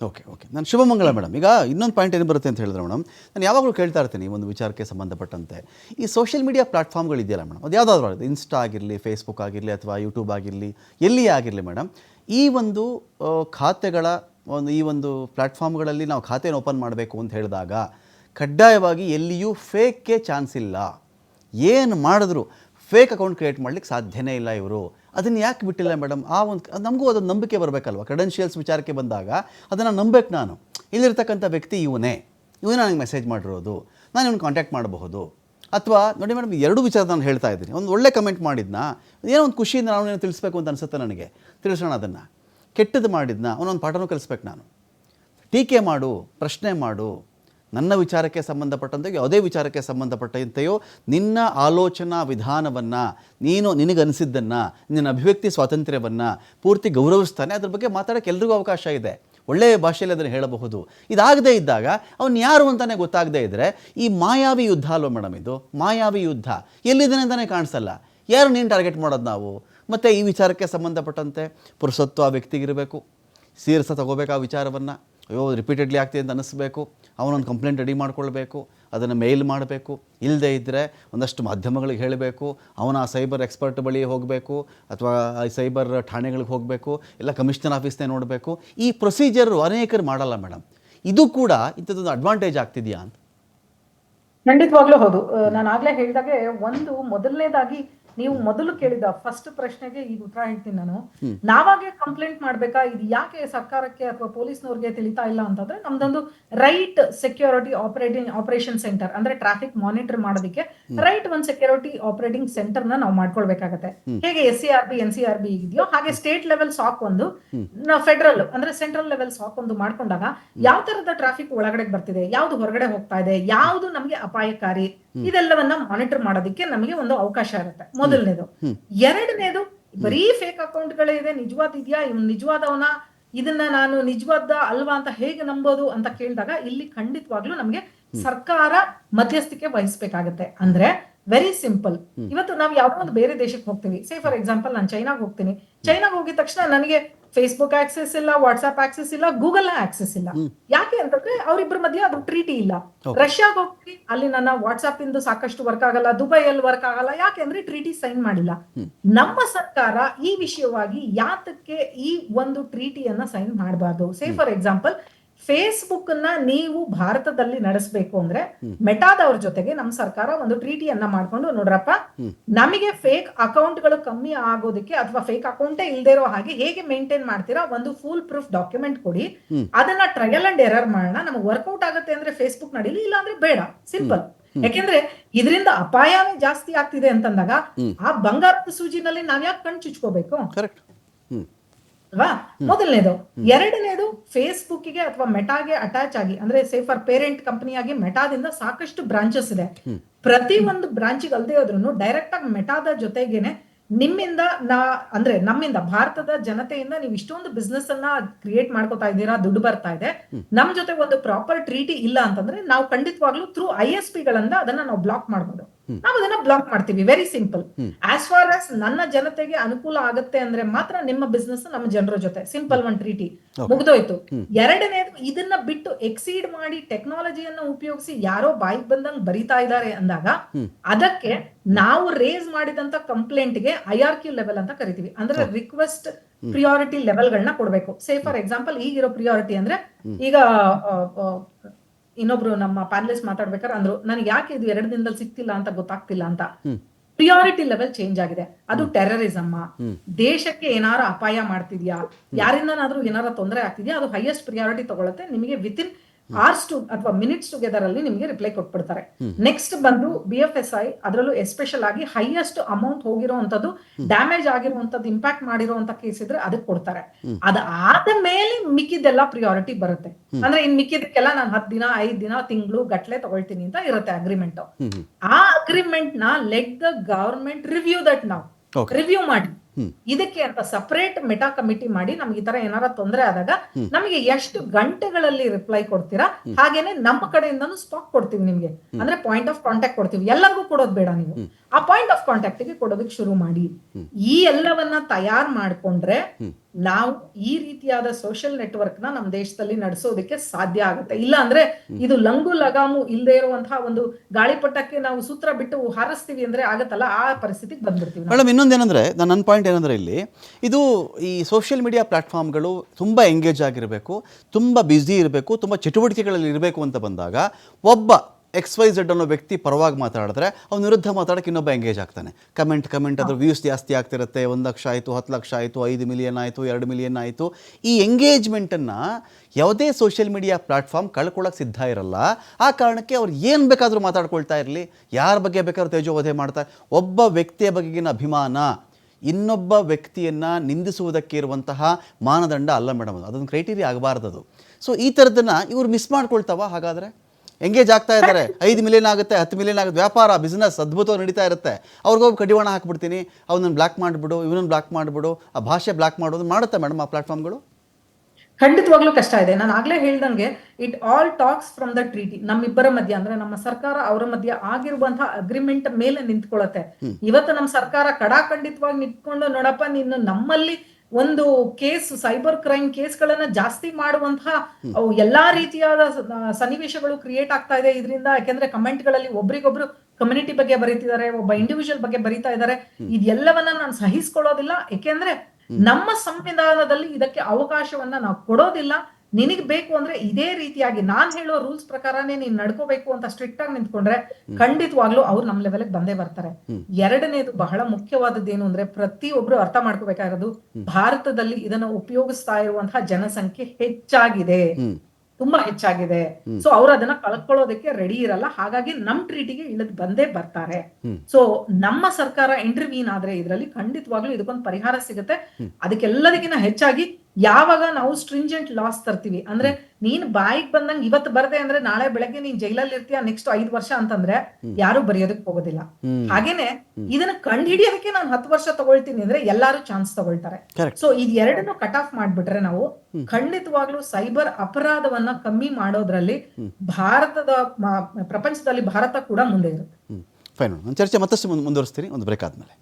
Okay okay ನಾನು ಶುಭಮಂಗಲ madam. ಈಗ ಇನ್ನೊಂದು ಪಾಯಿಂಟ್ ಏನು ಬರುತ್ತೆ ಅಂತ ಹೇಳಿದ್ರೆ ಮೇಡಮ್, ನಾನು ಯಾವಾಗಲೂ ಕೇಳ್ತಾ ಇರ್ತೀನಿ ಒಂದು ವಿಚಾರಕ್ಕೆ ಸಂಬಂಧಪಟ್ಟಂತೆ. ಈ ಸೋಷಿಯಲ್ ಮೀಡಿಯಾ ಪ್ಲಾಟ್ಫಾರ್ಮ್ಗಳಿದೆಯಲ್ಲ ಮೇಡಮ್? ಅದು ಯಾವುದಾದ್ರು ಆಗುತ್ತೆ ಇನ್ಸ್ಟಾ ಆಗಿರಲಿ ಫೇಸ್ಬುಕ್ ಆಗಿರಲಿ, ಅಥವಾ ಯೂಟ್ಯೂಬ್ ಆಗಿರಲಿ ಎಲ್ಲಿಯೇ ಆಗಿರಲಿ ಮೇಡಮ್, ಈ ಒಂದು ಖಾತೆಗಳ ಒಂದು, ಈ ಒಂದು ಪ್ಲ್ಯಾಟ್ಫಾರ್ಮ್ಗಳಲ್ಲಿ ನಾವು ಖಾತೆಯನ್ನು ಓಪನ್ ಮಾಡಬೇಕು ಅಂತ ಹೇಳಿದಾಗ ಕಡ್ಡಾಯವಾಗಿ ಎಲ್ಲಿಯೂ ಫೇಕ್ಗೆ ಚಾನ್ಸ್ ಇಲ್ಲ. ಏನು ಮಾಡಿದ್ರು ಫೇಕ್ ಅಕೌಂಟ್ ಕ್ರಿಯೇಟ್ ಮಾಡಲಿಕ್ಕೆ ಸಾಧ್ಯನೇ ಇಲ್ಲ ಇವರು. ಅದನ್ನು ಯಾಕೆ ಬಿಟ್ಟಿಲ್ಲ ಮೇಡಮ್? ಆ ಒಂದು ನಮಗೂ ಅದೊಂದು ನಂಬಿಕೆ ಬರಬೇಕಲ್ವ? ಕ್ರೆಡೆನ್ಷಿಯಲ್ಸ್ ವಿಚಾರಕ್ಕೆ ಬಂದಾಗ ಅದನ್ನು ನಂಬೇಕು ನಾನು. ಇಲ್ಲಿರ್ತಕ್ಕಂಥ ವ್ಯಕ್ತಿ ಇವನೇ. ಇವನೇ ನನಗೆ ಮೆಸೇಜ್ ಮಾಡಿರೋದು. ನಾನು ಇವನು ಕಾಂಟ್ಯಾಕ್ಟ್ ಮಾಡಬಹುದು. ಅಥವಾ, ನೋಡಿ ಮೇಡಮ್, ಎರಡು ವಿಚಾರ ನಾನು ಹೇಳ್ತಾ ಇದ್ದೀನಿ. ಒಂದು ಒಳ್ಳೆ ಕಮೆಂಟ್ ಮಾಡಿದ್ನ, ಏನೋ ಒಂದು ಖುಷಿಯಿಂದ ನಾನು ಏನು ತಿಳಿಸ್ಬೇಕು ಅಂತ ಅನಿಸುತ್ತೆ ನನಗೆ. ತಿಳಿಸೋಣ ಅದನ್ನು. ಕೆಟ್ಟದ್ದು ಮಾಡಿದ್ನ, ಅವನೊಂದು ಪಾಠನೂ ಕಲಿಸ್ಬೇಕು ನಾನು. ಟೀಕೆ ಮಾಡು, ಪ್ರಶ್ನೆ ಮಾಡು ನನ್ನ ವಿಚಾರಕ್ಕೆ ಸಂಬಂಧಪಟ್ಟಂತೆ ಯಾವುದೇ ವಿಚಾರಕ್ಕೆ ಸಂಬಂಧಪಟ್ಟಂತೆಯೋ ನಿನ್ನ ಆಲೋಚನಾ ವಿಧಾನವನ್ನು, ನೀನು ನಿನಗನಿಸಿದ್ದನ್ನು, ನಿನ್ನ ಅಭಿವ್ಯಕ್ತಿ ಸ್ವಾತಂತ್ರ್ಯವನ್ನು ಪೂರ್ತಿ ಗೌರವಿಸ್ತಾನೆ. ಅದ್ರ ಬಗ್ಗೆ ಮಾತಾಡೋಕ್ಕೆ ಎಲ್ರಿಗೂ ಅವಕಾಶ ಇದೆ. ಒಳ್ಳೆಯ ಭಾಷೆಯಲ್ಲಿ ಅದನ್ನು ಹೇಳಬಹುದು. ಇದಾಗದೇ ಇದ್ದಾಗ ಅವನು ಯಾರು ಅಂತಾನೆ ಗೊತ್ತಾಗದೇ ಇದ್ದರೆ ಈ ಮಾಯಾವಿ ಯುದ್ಧ ಅಲ್ವ ಮೇಡಮ್ ಇದು? ಮಾಯಾವಿ ಯುದ್ಧ. ಎಲ್ಲಿದ್ದಾನೆ ಅಂತಲೇ ಕಾಣಿಸಲ್ಲ. ಯಾರು ನೀನು ಟಾರ್ಗೆಟ್ ಮಾಡೋದು ನಾವು? ಮತ್ತು ಈ ವಿಚಾರಕ್ಕೆ ಸಂಬಂಧಪಟ್ಟಂತೆ ಪುರುಷತ್ವ ವ್ಯಕ್ತಿಗಿರಬೇಕು. ಸೀರಸ ತಗೋಬೇಕು ಆ ವಿಚಾರವನ್ನು. ಅಯ್ಯೋ ರಿಪೀಟೆಡ್ಲಿ ಆಗ್ತಿದೆ ಅಂತ ಅನ್ನಿಸ್ಬೇಕು. ಅವನೊಂದು ಕಂಪ್ಲೇಂಟ್ ರೆಡಿ ಮಾಡ್ಕೊಳ್ಬೇಕು. ಅದನ್ನು ಮೇಲ್ ಮಾಡಬೇಕು. ಇಲ್ಲದೆ ಇದ್ದರೆ ಒಂದಷ್ಟು ಮಾಧ್ಯಮಗಳಿಗೆ ಹೇಳಬೇಕು. ಅವನ ಆ ಸೈಬರ್ ಎಕ್ಸ್ಪರ್ಟ್ ಬಳಿ ಹೋಗಬೇಕು. ಅಥವಾ ಸೈಬರ್ ಠಾಣೆಗಳಿಗೆ ಹೋಗಬೇಕು. ಇಲ್ಲ ಕಮಿಷನರ್ ಆಫೀಸ್ನೇ ನೋಡಬೇಕು. ಈ ಪ್ರೊಸೀಜರು ಅನೇಕರು ಮಾಡಲ್ಲ ಮೇಡಮ್. ಇದು ಕೂಡ ಇಂಥದ್ದೊಂದು ಅಡ್ವಾಂಟೇಜ್ ಆಗ್ತಿದೆಯಾ ಅಂತ? ಖಂಡಿತವಾಗ್ಲೂ ಹೌದು. ನಾನು ಆಗ್ಲೇ ಹೇಳಿದಾಗೆ ಒಂದು ಮೊದಲನೇದಾಗಿ ನೀವು ಮೊದಲು ಕೇಳಿದ ಫಸ್ಟ್ ಪ್ರಶ್ನೆಗೆ ಈಗ ಉತ್ತರ ಹೇಳ್ತೀನಿ ನಾನು. ನಾವಾಗೆ ಕಂಪ್ಲೇಂಟ್ ಮಾಡ್ಬೇಕಾ? ಇದು ಯಾಕೆ ಸರ್ಕಾರಕ್ಕೆ ಅಥವಾ ಪೊಲೀಸ್ನವ್ರಿಗೆ ತಿಳಿತಾ ಇಲ್ಲ ಅಂತಂದ್ರೆ ನಮ್ದೊಂದು right security operating operation centre ಅಂದ್ರೆ ಟ್ರಾಫಿಕ್ ಮಾನಿಟರ್ ಮಾಡೋದಕ್ಕೆ ರೈಟ್ ಒಂದ್ ಸೆಕ್ಯೂರಿಟಿ ಆಪರೇಟಿಂಗ್ ಸೆಂಟರ್ನ ನಾವು ಮಾಡ್ಕೊಳ್ಬೇಕಾಗತ್ತೆ. ಹೇಗೆ S C R B N C R B ಇದೆಯೋ ಹಾಗೆ ಸ್ಟೇಟ್ ಲೆವೆಲ್ ಸಾಕ್ ಒಂದು ಫೆಡರಲ್ ಅಂದ್ರೆ ಸೆಂಟ್ರಲ್ ಲೆವೆಲ್ ಸಾಕ್ ಒಂದು ಮಾಡ್ಕೊಂಡಾಗ ಯಾವ ತರದ ಟ್ರಾಫಿಕ್ ಒಳಗಡೆ ಬರ್ತಿದೆ? ಯಾವ್ದು ಹೊರಗಡೆ ಹೋಗ್ತಾ ಇದೆ? ಯಾವ್ದು ನಮ್ಗೆ ಅಪಾಯಕಾರಿ? ಇದೆಲ್ಲವನ್ನ ಮಾನಿಟರ್ ಮಾಡೋದಕ್ಕೆ ನಮಗೆ ಒಂದು ಅವಕಾಶ ಇರುತ್ತೆ. ಮೊದಲನೇದು. ಎರಡನೇದು ಬರೀ ಫೇಕ್ ಅಕೌಂಟ್ಗಳೇ ಇದೆ ನಿಜವಾದ ಇದೆಯಾ ಇವ್ ನಿಜವಾದವನ ಇದನ್ನ ನಾನು ನಿಜವಾದ ಅಲ್ವಾ ಅಂತ ಹೇಗೆ ನಂಬೋದು ಅಂತ ಕೇಳಿದಾಗ ಇಲ್ಲಿ ಖಂಡಿತವಾಗ್ಲೂ ನಮಗೆ ಸರ್ಕಾರ ಮಧ್ಯಸ್ಥಿಕೆ ವಹಿಸ್ಬೇಕಾಗತ್ತೆ. ಅಂದ್ರೆ ವೆರಿ ಸಿಂಪಲ್ ಇವತ್ತು ನಾವು ಯಾವ್ದೋ ಒಂದು ಬೇರೆ ದೇಶಕ್ಕೆ ಹೋಗ್ತೀವಿ. ಸೇ ಫಾರ್ ಎಕ್ಸಾಂಪಲ್ ನಾನು ಚೈನಾಗ್ ಹೋಗ್ತೀನಿ. ಚೈನಾಗ್ ಹೋಗಿದ ತಕ್ಷಣ ನನಗೆ ಫೇಸ್ಬುಕ್ ಆಕ್ಸೆಸ್ ಇಲ್ಲ ವಾಟ್ಸ್ಆಪ್ ಆಕ್ಸೆಸ್ ಇಲ್ಲ ಗೂಗಲ್ ಆಕ್ಸೆಸ್ ಇಲ್ಲ. ಯಾಕೆ ಅಂತಂದ್ರೆ ಅವ್ರಿಬ್ರ ಮಧ್ಯೆ ಅದು ಟ್ರೀಟಿ ಇಲ್ಲ. ರಷ್ಯಾಗ ಹೋಗ್ತೀನಿ ಅಲ್ಲಿ ನನ್ನ ವಾಟ್ಸ್ಆಪ್ ಇಂದು ಸಾಕಷ್ಟು ವರ್ಕ್ ಆಗಲ್ಲ ದುಬೈಯಲ್ಲಿ ವರ್ಕ್ ಆಗಲ್ಲ ಯಾಕೆ ಅಂದ್ರೆ ಟ್ರೀಟಿ ಸೈನ್ ಮಾಡಿಲ್ಲ. ನಮ್ಮ ಸರ್ಕಾರ ಈ ವಿಷಯವಾಗಿ ಯಾತಕ್ಕೆ ಈ ಒಂದು ಟ್ರೀಟಿಯನ್ನ ಸೈನ್ ಮಾಡಬಾರ್ದು? ಸೇ ಫಾರ್ ಎಕ್ಸಾಂಪಲ್ ಫೇಸ್ಬುಕ್ ಅನ್ನ ನೀವು ಭಾರತದಲ್ಲಿ ನಡೆಸಬೇಕು ಅಂದ್ರೆ ಮೆಟಾದವ್ರ ಜೊತೆಗೆ ನಮ್ಮ ಸರ್ಕಾರ ಒಂದು ಟ್ರೀಟಿಯನ್ನ ಮಾಡ್ಕೊಂಡು ನೋಡ್ರಪ್ಪ ನಮಗೆ ಫೇಕ್ ಅಕೌಂಟ್ಗಳು ಕಮ್ಮಿ ಆಗೋದಕ್ಕೆ ಅಥವಾ ಫೇಕ್ ಅಕೌಂಟೇ ಇಲ್ದೇ ಇರೋ ಹಾಗೆ ಹೇಗೆ ಮೇಂಟೈನ್ ಮಾಡ್ತೀರಾ ಒಂದು ಫುಲ್ ಪ್ರೂಫ್ ಡಾಕ್ಯುಮೆಂಟ್ ಕೊಡಿ ಅದನ್ನ ಟ್ರಯಲ್ ಅಂಡ್ ಎರರ್ ಮಾಡೋಣ. ನಮಗೆ ವರ್ಕೌಟ್ ಆಗುತ್ತೆ ಅಂದ್ರೆ ಫೇಸ್ಬುಕ್ ನಡೀಲಿ ಇಲ್ಲ ಅಂದ್ರೆ ಬೇಡ ಸಿಂಪಲ್ ಯಾಕೆಂದ್ರೆ ಇದರಿಂದ ಅಪಾಯನೇ ಜಾಸ್ತಿ ಆಗ್ತಿದೆ ಅಂತಂದಾಗ ಆ ಬಂಗಾರದ ಸೂಜಿನಲ್ಲಿ ನಾವ್ ಯಾಕೆ ಕಣ್ ಚುಚ್ಕೋಬೇಕು ಅಲ್ವಾ? ಮೊದಲನೇದು. ಎರಡನೇದು ಫೇಸ್ಬುಕ್ಗೆ ಅಥವಾ ಮೆಟಾಗೆ ಅಟ್ಯಾಚ್ ಆಗಿ ಅಂದ್ರೆ ಸೇಫರ್ ಪೇರೆಂಟ್ ಕಂಪನಿಯಾಗಿ ಮೆಟಾದಿಂದ ಸಾಕಷ್ಟು ಬ್ರಾಂಚಸ್ ಇದೆ. ಪ್ರತಿ ಒಂದು ಬ್ರಾಂಚಿಗೆ ಅಲ್ಲದೆ ಹೋದ್ರು ಡೈರೆಕ್ಟ್ ಆಗಿ ಮೆಟಾದ ಜೊತೆಗೇನೆ ನಿಮ್ಮಿಂದ ನಾ ಅಂದ್ರೆ ನಮ್ಮಿಂದ ಭಾರತದ ಜನತೆಯಿಂದ ನೀವು ಇಷ್ಟೊಂದು ಬಿಸ್ನೆಸ್ ಅನ್ನ ಕ್ರಿಯೇಟ್ ಮಾಡ್ಕೋತಾ ಇದ್ದೀರಾ ದುಡ್ಡು ಬರ್ತಾ ಇದೆ ನಮ್ ಜೊತೆ ಒಂದು ಪ್ರಾಪರ್ ಟ್ರೀಟಿ ಇಲ್ಲ ಅಂತಂದ್ರೆ ನಾವು ಖಂಡಿತವಾಗ್ಲೂ ಥ್ರೂ ಐ ಎಸ್ ಅದನ್ನ ನಾವು ಬ್ಲಾಕ್ ಮಾಡ್ಬೋದು. ನಾವು ಅದನ್ನ ಬ್ಲಾಕ್ ಮಾಡ್ತೀವಿ. Very simple as far as ನನ್ನ ಜನತೆಗೆ ಅನುಕೂಲ ಆಗುತ್ತೆ ಅಂದ್ರೆ ಮಾತ್ರ ನಿಮ್ಮ ಬಿಸ್ನೆಸ್ ನಮ್ಮ ಜನರ ಜೊತೆ. ಸಿಂಪಲ್ ಒನ್ ಟ್ರೀಟಿ ಮುಗ್ದೋಯ್ತು. ಎರಡನೇದು ಇದನ್ನ ಬಿಟ್ಟು ಎಕ್ಸೀಡ್ ಮಾಡಿ ಟೆಕ್ನಾಲಜಿಯನ್ನ ಉಪಯೋಗಿಸಿ ಯಾರೋ ಬಾಯಿಗೆ ಬಂದಂಗ್ ಬರಿತಾ ಇದ್ದಾರೆ ಅಂದಾಗ ಅದಕ್ಕೆ ನಾವು ರೇಸ್ ಮಾಡಿದಂತ ಕಂಪ್ಲೇಂಟ್ಗೆ ಐ ಆರ್ ಕ್ಯೂ ಲೆವೆಲ್ ಅಂತ ಕರಿತೀವಿ. ಅಂದ್ರೆ ರಿಕ್ವೆಸ್ಟ್ ಪ್ರಿಯಾರಿಟಿ ಲೆವೆಲ್ಗಳನ್ನ ಕೊಡ್ಬೇಕು. ಸೇ ಫಾರ್ ಎಕ್ಸಾಂಪಲ್ ಈಗಿರೋ ಪ್ರಿಯಾರಿಟಿ ಅಂದ್ರೆ ಈಗ ಇನ್ನೊಬ್ರು ನಮ್ಮ ಪ್ಯಾನಲಿಸ್ಟ್ ಮಾತಾಡ್ಬೇಕಾದ್ರೆ ಅಂದ್ರು ನನಗೆ ಯಾಕೆ ಇದು ಎರಡು ದಿನದಲ್ಲಿ ಸಿಕ್ತಿಲ್ಲ ಅಂತ ಗೊತ್ತಾಗ್ತಿಲ್ಲ ಅಂತ? ಪ್ರಿಯಾರಿಟಿ ಲೆವೆಲ್ ಚೇಂಜ್ ಆಗಿದೆ. ಅದು ಟೆರರಿಸಮ್ ದೇಶಕ್ಕೆ ಏನಾರ ಅಪಾಯ ಮಾಡ್ತಿದ್ಯಾ? ಯಾರಿಂದನಾದ್ರೂ ಏನಾರ ತೊಂದರೆ ಆಗ್ತಿದ್ಯಾ? ಅದು ಹೈಯೆಸ್ಟ್ ಪ್ರಿಯಾರಿಟಿ ತಗೊಳತ್ತೆ. ನಿಮಗೆ ವಿತ್ ಇನ್ ಆರ್ಸ್ ಟು ಅಥವಾ ಮಿನಿಟ್ಸ್ ಟುಗೆದರ್ ಅಲ್ಲಿ ನಿಮಗೆ ರಿಪ್ಲೈ ಕೊಟ್ಬಿಡ್ತಾರೆ. ನೆಕ್ಸ್ಟ್ ಬಂದು ಬಿ ಎಫ್ ಎಸ್ ಐ ಅದರಲ್ಲೂ ಎಸ್ಪೆಷಲ್ ಆಗಿ ಹೈಯೆಸ್ಟ್ ಅಮೌಂಟ್ ಹೋಗಿರುವಂತದ್ದು ಡ್ಯಾಮೇಜ್ ಆಗಿರುವಂತದ್ದು ಇಂಪ್ಯಾಕ್ಟ್ ಮಾಡಿರುವಂತ ಕೇಸ್ ಇದ್ರೆ ಅದಕ್ಕೆ ಕೊಡ್ತಾರೆ. ಅದಾದ ಮೇಲೆ ಮಿಕ್ಕಿದೆಲ್ಲ ಪ್ರಿಯಾರಿಟಿ ಬರುತ್ತೆ. ಅಂದ್ರೆ ಇನ್ ಮಿಕ್ಕಿದಕ್ಕೆಲ್ಲ ನಾನು ಹತ್ತು ದಿನ ಐದ್ ದಿನ ತಿಂಗಳು ಗಟ್ಲೆ ತಗೊಳ್ತೀನಿ ಅಂತ ಇರುತ್ತೆ ಅಗ್ರಿಮೆಂಟ್ ಆ ಅಗ್ರಿಮೆಂಟ್ನ let the government review that ನಾವು ರಿವ್ಯೂ ಮಾಡಿ ಇದಕ್ಕೆ ಅಂತ ಸಪರೇಟ್ ಮೆಟಾ ಕಮಿಟಿ ಮಾಡಿ ನಮ್ಗೆ ಈ ತರ ಏನಾರ ತೊಂದರೆ ಆದಾಗ ನಮಗೆ ಎಷ್ಟು ಗಂಟೆಗಳಲ್ಲಿ ರಿಪ್ಲೈ ಕೊಡ್ತೀರಾ? ಹಾಗೇನೆ ನಮ್ಮ ಕಡೆಯಿಂದನು ಸ್ಟಾಕ್ ಕೊಡ್ತೀವಿ ನಿಮ್ಗೆ. ಅಂದ್ರೆ ಪಾಯಿಂಟ್ ಆಫ್ ಕಾಂಟ್ಯಾಕ್ಟ್ ಕೊಡ್ತೀವಿ. ಎಲ್ಲರಿಗೂ ಕೊಡೋದು ಬೇಡ ನೀವು. ಆ ಪಾಯಿಂಟ್ ಆಫ್ ಕಾಂಟ್ಯಾಕ್ಟ್ಗೆ ಕೊಡೋದಕ್ಕೆ ಶುರು ಮಾಡಿ. ಈ ಎಲ್ಲವನ್ನ ತಯಾರು ಮಾಡ್ಕೊಂಡ್ರೆ ನಾವು ಈ ರೀತಿಯಾದ ಸೋಷಿಯಲ್ ನೆಟ್ವರ್ಕ್ನ ನಮ್ಮ ದೇಶದಲ್ಲಿ ನಡೆಸೋದಕ್ಕೆ ಸಾಧ್ಯ ಆಗುತ್ತೆ. ಇಲ್ಲ ಅಂದ್ರೆ ಇದು ಲಂಗು ಲಗಾಮು ಇಲ್ಲದೆ ಇರುವಂತಹ ಒಂದು ಗಾಳಿಪಟಕ್ಕೆ ನಾವು ಸೂತ್ರ ಬಿಟ್ಟು ಹಾರಿಸ್ತೀವಿ ಅಂದ್ರೆ ಆಗತ್ತಲ್ಲ? ಆ ಪರಿಸ್ಥಿತಿಗೆ ಬಂದ್ಬಿಡ್ತೀವಿ. ಮೇಡಮ್ ಇನ್ನೊಂದೇನಂದ್ರೆ ನಾನು ನನ್ನ ಪಾಯಿಂಟ್ ಏನಂದರೆ ಇಲ್ಲಿ ಇದು ಈ ಸೋಷಿಯಲ್ ಮೀಡಿಯಾ ಪ್ಲಾಟ್ಫಾರ್ಮ್ಗಳು ತುಂಬ ಎಂಗೇಜ್ ಆಗಿರಬೇಕು ತುಂಬ ಬ್ಯುಸಿ ಇರಬೇಕು ತುಂಬ ಚಟುವಟಿಕೆಗಳಲ್ಲಿ ಇರಬೇಕು ಅಂತ ಬಂದಾಗ ಒಬ್ಬ ಎಕ್ಸ್ ವೈ ಝೆಡ್ ಅನ್ನೋ ವ್ಯಕ್ತಿ ಪರವಾಗಿ ಮಾತಾಡಿದ್ರೆ ಅವ್ನ ವಿರುದ್ಧ ಮಾತಾಡೋಕ್ಕೆ ಇನ್ನೊಬ್ಬ ಎಂಗೇಜ್ ಆಗ್ತಾನೆ. ಕಮೆಂಟ್ ಕಮೆಂಟ್ ಅದ್ರ ವ್ಯೂಸ್ ಜಾಸ್ತಿ ಆಗ್ತಿರುತ್ತೆ. ಒಂದು ಲಕ್ಷ ಆಯಿತು ಹತ್ತು ಲಕ್ಷ ಆಯಿತು ಐದು ಮಿಲಿಯನ್ ಆಯಿತು ಎರಡು ಮಿಲಿಯನ್ ಆಯಿತು. ಈ ಎಂಗೇಜ್ಮೆಂಟನ್ನು ಯಾವುದೇ ಸೋಷಿಯಲ್ ಮೀಡಿಯಾ ಪ್ಲಾಟ್ಫಾರ್ಮ್ ಕಳ್ಕೊಳ್ಳೋಕೆ ಸಿದ್ಧ ಇರಲ್ಲ. ಆ ಕಾರಣಕ್ಕೆ ಅವ್ರು ಏನು ಬೇಕಾದರೂ ಮಾತಾಡ್ಕೊಳ್ತಾ ಇರಲಿ. ಯಾರ ಬಗ್ಗೆ ಬೇಕಾದ್ರೂ ತೇಜೋವಧೆ ಮಾಡ್ತಾರೆ ಒಬ್ಬ ವ್ಯಕ್ತಿಯ ಬಗೆಗಿನ ಅಭಿಮಾನ ಇನ್ನೊಬ್ಬ ವ್ಯಕ್ತಿಯನ್ನು ನಿಂದಿಸುವುದಕ್ಕೆ ಇರುವಂತಹ ಮಾನದಂಡ ಅಲ್ಲ ಮೇಡಮ್ ಅದು. ಅದೊಂದು ಕ್ರೈಟೀರಿಯಾ ಆಗಬಾರ್ದದು ಸೊ ಈ ಥರದನ್ನು ಇವರು ಮಿಸ್ ಮಾಡ್ಕೊಳ್ತಾವ ಹಾಗಾದರೆ? ಎಂಗೇಜ್ ಆಗ್ತಾ ಇದ್ದಾರೆ ಐದು ಮಿಲಿಯನ್ ಆಗುತ್ತೆ, ಹತ್ತು ಮಿಲಿಯನ್ ಆಗುತ್ತೆ. ವ್ಯಾಪಾರ ಬಿಸ್ನೆಸ್ ಅದ್ಭುತವಾಗಿ ನಡೀತಾ ಇರುತ್ತೆ. ಅವ್ರಿಗೋಗಿ ಕಡಿವಾಣ ಹಾಕ್ಬಿಡ್ತೀನಿ. ಅವನನ್ನು ಬ್ಲಾಕ್ ಮಾಡಿಬಿಡು, ಇವನನ್ನು ಬ್ಲಾಕ್ ಮಾಡಿಬಿಡು, ಆ ಭಾಷೆ ಬ್ಲಾಕ್ ಮಾಡೋದು ಮಾಡುತ್ತೆ ಮೇಡಮ್ ಆ ಪ್ಲ್ಯಾಟ್ಫಾರ್ಮ್ಗಳು ಖಂಡಿತವಾಗ್ಲೂ ಕಷ್ಟ ಇದೆ. ನಾನು ಆಗ್ಲೇ ಹೇಳ್ದಂಗೆ it all talks from the treaty ನಮ್ಮಿಬ್ಬರ ಮಧ್ಯ ಅಂದ್ರೆ ನಮ್ಮ ಸರ್ಕಾರ ಅವರ ಮಧ್ಯ ಆಗಿರುವಂತಹ ಅಗ್ರಿಮೆಂಟ್ ಮೇಲೆ ನಿಂತ್ಕೊಳ್ಳುತ್ತೆ ಇವತ್ತು ನಮ್ಮ ಸರ್ಕಾರ ಕಡಾಖಂಡಿತವಾಗಿ ನಿಂತ್ಕೊಂಡು ನೋಡಪ್ಪ ನೀನು ನಮ್ಮಲ್ಲಿ ಒಂದು ಕೇಸ್ ಸೈಬರ್ ಕ್ರೈಮ್ ಕೇಸ್ಗಳನ್ನ ಜಾಸ್ತಿ ಮಾಡುವಂತಹ ಅವು ಎಲ್ಲಾ ರೀತಿಯಾದ ಸನ್ನಿವೇಶಗಳು ಕ್ರಿಯೇಟ್ ಆಗ್ತಾ ಇದೆ. ಇದರಿಂದ ಯಾಕೆಂದ್ರೆ ಕಮೆಂಟ್ಗಳಲ್ಲಿ ಒಬ್ರಿಗೊಬ್ರು ಕಮ್ಯುನಿಟಿ ಬಗ್ಗೆ ಬರೀತಿದ್ದಾರೆ ಒಬ್ಬ ಇಂಡಿವಿಜುವಲ್ ಬಗ್ಗೆ ಬರೀತಾ ಇದ್ದಾರೆ. ಇದೆಲ್ಲವನ್ನ ನಾನು ಸಹಿಸ್ಕೊಳ್ಳೋದಿಲ್ಲ. ಯಾಕೆಂದ್ರೆ ನಮ್ಮ ಸಂವಿಧಾನದಲ್ಲಿ ಇದಕ್ಕೆ ಅವಕಾಶವನ್ನ ನಾವು ಕೊಡೋದಿಲ್ಲ. ನಿನಗ್ ಬೇಕು ಅಂದ್ರೆ ಇದೇ ರೀತಿಯಾಗಿ ನಾನ್ ಹೇಳೋ ರೂಲ್ಸ್ ಪ್ರಕಾರನೇ ನೀನ್ ನಡ್ಕೋಬೇಕು ಅಂತ ಸ್ಟ್ರಿಕ್ಟ್ ಆಗಿ ನಿಂತ್ಕೊಂಡ್ರೆ ಖಂಡಿತವಾಗ್ಲೂ ಅವ್ರು ನಮ್ ಲೆವೆಲ್ ಬಂದೇ ಬರ್ತಾರೆ. ಎರಡನೇದು ಬಹಳ ಮುಖ್ಯವಾದದ್ದು ಏನು ಅಂದ್ರೆ ಪ್ರತಿಯೊಬ್ರು ಅರ್ಥ ಮಾಡ್ಕೋಬೇಕಾಗಿರೋದು ಭಾರತದಲ್ಲಿ ಇದನ್ನ ಉಪಯೋಗಿಸ್ತಾ ಇರುವಂತಹ ಜನಸಂಖ್ಯೆ ಹೆಚ್ಚಾಗಿದೆ. ತುಂಬಾ ಹೆಚ್ಚಾಗಿದೆ. ಸೊ ಅವ್ರು ಅದನ್ನ ಕಳ್ಕೊಳ್ಳೋದಕ್ಕೆ ರೆಡಿ ಇರಲ್ಲ. ಹಾಗಾಗಿ ನಮ್ ಟ್ರೀಟಿಗೆ ಇಳಿದ್ ಬಂದೇ ಬರ್ತಾರೆ. ಸೊ ನಮ್ಮ ಸರ್ಕಾರ ಇಂಟರ್ವೀನ್ ಆದ್ರೆ ಇದರಲ್ಲಿ ಖಂಡಿತವಾಗ್ಲೂ ಇದಕ್ಕೊಂದು ಪರಿಹಾರ ಸಿಗುತ್ತೆ. ಅದಕ್ಕೆಲ್ಲದಕ್ಕಿಂತ ಹೆಚ್ಚಾಗಿ ಯಾವಾಗ ನಾವು ಸ್ಟ್ರಿಂಜೆಂಟ್ ಲಾಸ್ ತರ್ತೀವಿ? ಅಂದ್ರೆ ನೀನ್ ಬಾಯಿಗೆ ಬಂದಂಗ್ ಇವತ್ತು ಬರ್ದೆ ಅಂದ್ರೆ ನಾಳೆ ಬೆಳಗ್ಗೆ ನೀನ್ ಜೈಲಲ್ಲಿ ಇರ್ತೀಯ ನೆಕ್ಸ್ಟ್ ಐದ್ ವರ್ಷ ಅಂತಂದ್ರೆ ಯಾರು ಬರೆಯೋದಕ್ಕೆ ಹೋಗೋದಿಲ್ಲ. ಹಾಗೇನೆ ಇದನ್ನ ಕಂಡು ಹಿಡಿಯೋದಕ್ಕೆ ನಾನು ಹತ್ತು ವರ್ಷ ತಗೊಳ್ತೀನಿ ಅಂದ್ರೆ ಎಲ್ಲಾರು ಚಾನ್ಸ್ ತಗೊಳ್ತಾರೆ. ಸೊ ಇದ್ ಎರಡನ್ನು ಕಟ್ ಆಫ್ ಮಾಡ್ಬಿಟ್ರೆ ನಾವು ಖಂಡಿತವಾಗ್ಲೂ ಸೈಬರ್ ಅಪರಾಧವನ್ನ ಕಮ್ಮಿ ಮಾಡೋದ್ರಲ್ಲಿ ಭಾರತದ ಪ್ರಪಂಚದಲ್ಲಿ ಭಾರತ ಕೂಡ ಮುಂದೆ ಇರುತ್ತೆ. ಚರ್ಚೆ ಮತ್ತಷ್ಟು ಮುಂದೆ ಮುಂದುವರಿಸ್ತೀನಿ. ಒಂದು ಬ್ರೇಕ್ ಆದಮೇಲೆ.